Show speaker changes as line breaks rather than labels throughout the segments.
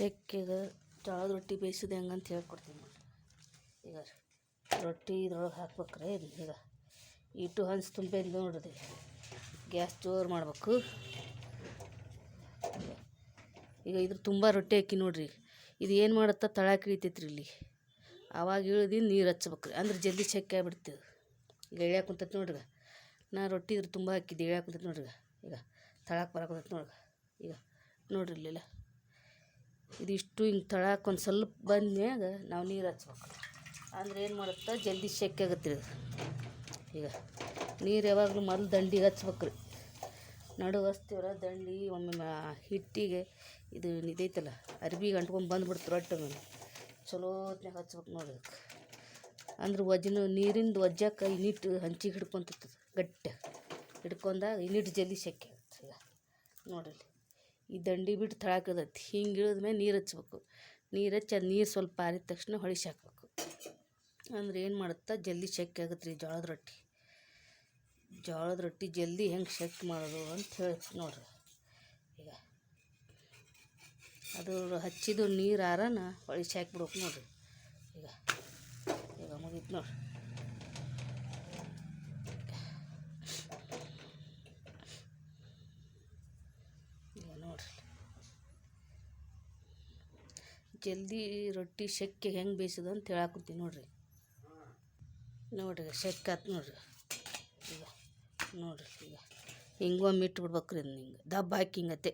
ಶೆಕ್ಕೆಗೆ ಜೋಳದ ರೊಟ್ಟಿ ಬೇಯಿಸೋದು ಹೆಂಗಂತ ಹೇಳ್ಕೊಡ್ತೀನಿ. ನೋಡಿರಿ ಈಗ ರೊಟ್ಟಿ ಇದ್ರೊಳಗೆ ಹಾಕ್ಬೇಕ್ರೆ ಇದು ಈಗ ಇಟ್ಟು ಹಂಚು ತುಂಬ ನೋಡ್ರಿ. ಗ್ಯಾಸ್ ಜೋರು ಮಾಡಬೇಕು. ಈಗ ಇದ್ರ ತುಂಬ ರೊಟ್ಟಿ ಹಾಕಿ ನೋಡಿರಿ. ಇದು ಏನು ಮಾಡುತ್ತಾ? ತಳಕ್ಕೆ ಇಳಿತೈತ್ರಿ ಇಲ್ಲಿ. ಆವಾಗ ಇಳಿದು ನೀರು ಹಚ್ಬೇಕ್ರಿ. ಅಂದ್ರೆ ಜಲ್ದಿ ಶೆಕೆ ಆಗಿಬಿಡ್ತೀವಿ. ಈಗ ಇಳ್ಯಾಕ ಕುಂತೈತಿ ನೋಡ್ರಿ. ನಾ ರೊಟ್ಟಿ ಇದ್ರ ತುಂಬ ಹಾಕಿದ್ದೆ ಇಳ್ಯಾಕ ಕುಂತೈತೆ ನೋಡ್ರಿ. ಈಗ ತಳಕ್ಕೆ ಬರಕತ್ತೈತಿ ನೋಡ್ರಿ. ಈಗ ನೋಡ್ರಿ ಇಲ್ಲೆಲ್ಲ. ಇದಿಷ್ಟು ಹಿಂಗೆ ತಳಕ್ಕೆ ಒಂದು ಸ್ವಲ್ಪ ಬಂದ್ಮ್ಯಾಗ ನಾವು ನೀರು ಹಚ್ಬೇಕು. ಅಂದ್ರೆ ಏನು ಮಾಡುತ್ತೆ? ಜಲ್ದಿ ಶೆಕೆ ಆಗುತ್ತೆ ರೀ ಈಗ ನೀರು ಯಾವಾಗಲೂ ಮೊದಲು ದಂಡಿಗೆ ಹಚ್ಬೇಕ್ರಿ. ನಡು ಹಚ್ತೀವ್ರ ದಂಡಿ ಒಮ್ಮೆ ಹಿಟ್ಟಿಗೆ ಇದು ಇದೈತಲ್ಲ ಅರ್ಬಿಗೆ ಅಂಟ್ಕೊಂಡು ಬಂದ್ಬಿಡ್ತು ರೊಟ್ಟಿ ಮೇಲೆ ಚಲೋ ಹೊತ್ನ್ಯಾಗ ಹಚ್ಬೇಕು ನೋಡಿ ಅಂದ್ರೆ ವಜ್ನ ನೀರಿಂದ ಒಜ್ಜಕ್ಕೆ ಇನ್ನಿಟ್ಟು ಹಂಚಿಗೆ ಹಿಡ್ಕೊತದ ಗಟ್ಟಿ ಹಿಡ್ಕೊಂಡಾಗ ಇನಿಟ್ಟು ಜಲ್ದಿ ಶೆಕೆ ಆಗುತ್ತೆ ಈಗ. ನೋಡ್ರಿ. ಈ ದಂಡಿ ಬಿಟ್ಟು ತಳಕದೈತಿ. ಹಿಂಗೆ ಇಳಿದ್ಮೇಲೆ ನೀರು ಹಚ್ಬೇಕು. ನೀರು ಹಚ್ಚಿ ಅದು ನೀರು ಸ್ವಲ್ಪ ಆರಿದ ತಕ್ಷಣ ಹೊಳಿಸಿ ಹಾಕ್ಬೇಕು. ಅಂದ್ರೆ ಏನು ಮಾಡುತ್ತಾ? ಜಲ್ದಿ ಶೆಕೆ ಆಗುತ್ತೆ ರೀ ಜೋಳದ ರೊಟ್ಟಿ. ಜೋಳದ ರೊಟ್ಟಿ ಜಲ್ದಿ ಹೆಂಗೆ ಶೆಕ್ ಮಾಡೋದು ಅಂತ ಹೇಳಿ ನೋಡ್ರಿ. ಈಗ ಅದು ಹಚ್ಚಿದ್ದು ನೀರು ಆರನ ಹೊಳಿಸಿ ಹಾಕ್ಬಿಡ್ಬೇಕು ನೋಡ್ರಿ. ಈಗ ಈಗ ಮುಗೀತು ನೋಡ್ರಿ ಈಗ ಜಲ್ದಿ ರೊಟ್ಟಿ ಶೆಕ್ಕೆ ಹೆಂಗೆ ಬೇಯಿಸೋದು ಅಂತ ಹೇಳಾಕತ್ತೀನಿ ನೋಡ್ರಿ. ನೋಡ್ರಿ ಶೆಕ್ಕಾತ್ ನೋಡ್ರಿ. ಈಗ ನೋಡ್ರಿ ಈಗ ಹಿಂಗೊಮ್ಮೆ ಒಮ್ಮೆ ಬಿಡ್ಬೇಕ್ರಿ ಇದನ್ನ ಹಿಂಗೆ. ದಬ್ಬ ಹಾಕಿ ಹಿಂಗತ್ತೆ.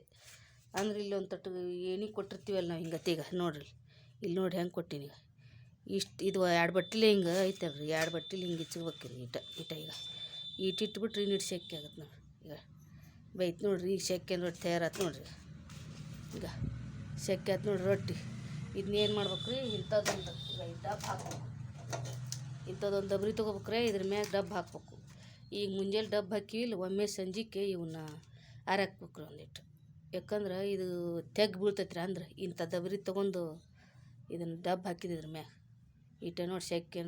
ಅಂದ್ರೆ ಇಲ್ಲಿ ಒಂದು ತಟ್ಟು ಏನಿಗೆ ಕೊಟ್ಟಿರ್ತೀವಲ್ಲ ನಾವು ಹಿಂಗತ್ತೆ ಈಗ ನೋಡ್ರಿ. ಇಲ್ಲಿ ನೋಡಿ ಹೆಂಗೆ ಕೊಟ್ಟೀನಿ. ಈಗ ಇಷ್ಟು ಇದು ಎರಡು ಬಟ್ಟಿಲೆ ಹಿಂಗೆ ಐತಲ್ರಿ. ಎರಡು ಬಟ್ಟಿಲಿ ಹಿಂಗೆ ಇಚ್ಕೋಬೇಕ್ರಿ ಇಟ ಇಟ ಈಗ. ಇಟ್ಟು ಇಟ್ಬಿಟ್ರೆ ಇನ್ನಿಟ್ಟು ಶೆಕೆ ಆಗತ್ತೆ ನೋಡ್ರಿ ಈಗ. ಬೈತ್ ನೋಡ್ರಿ ಈಗ ಶೆಕೆ ರೊಟ್ಟಿ ತಯಾರಾತು ನೋಡ್ರಿ. ಈಗ ಸೆಕೆ ಆತು ನೋಡ್ರಿ ರೊಟ್ಟಿ. ಇದನ್ನೇನು ಮಾಡ್ಬೇಕು ರೀ ಇಂಥದ್ದೊಂದು ಡಬ್ಬ ಹಾಕ್ಬೇಕು. ಇಂಥದ್ದೊಂದು ಡಬ್ರಿ ತೊಗೋಬೇಕ್ರೆ, ಇದ್ರ ಮ್ಯಾಗ ಡಬ್ಬ ಹಾಕ್ಬೇಕು. ಈಗ ಮುಂಜಾನೆ ಡಬ್ಬ ಹಾಕಿ ಇಲ್ಲಿ, ಒಮ್ಮೆ ಸಂಜೆಗೆ ಇವನ್ನ ಆರಾಕ್ಬೇಕು ಒಂದಿಟ್ಟು. ಯಾಕಂದ್ರೆ ಇದು ತೆಗ್ ಬೀಳ್ತೈತ್ರಿ ಅಂದ್ರೆ, ಇಂಥ ಡಬ್ರಿ ತೊಗೊಂಡು ಇದನ್ನು ಡಬ್ಬ ಹಾಕಿದ್ದು ಇದ್ರ ಮ್ಯಾಗ. ಇಟ್ಟ ನೋಡಿ ಶೆಕೆ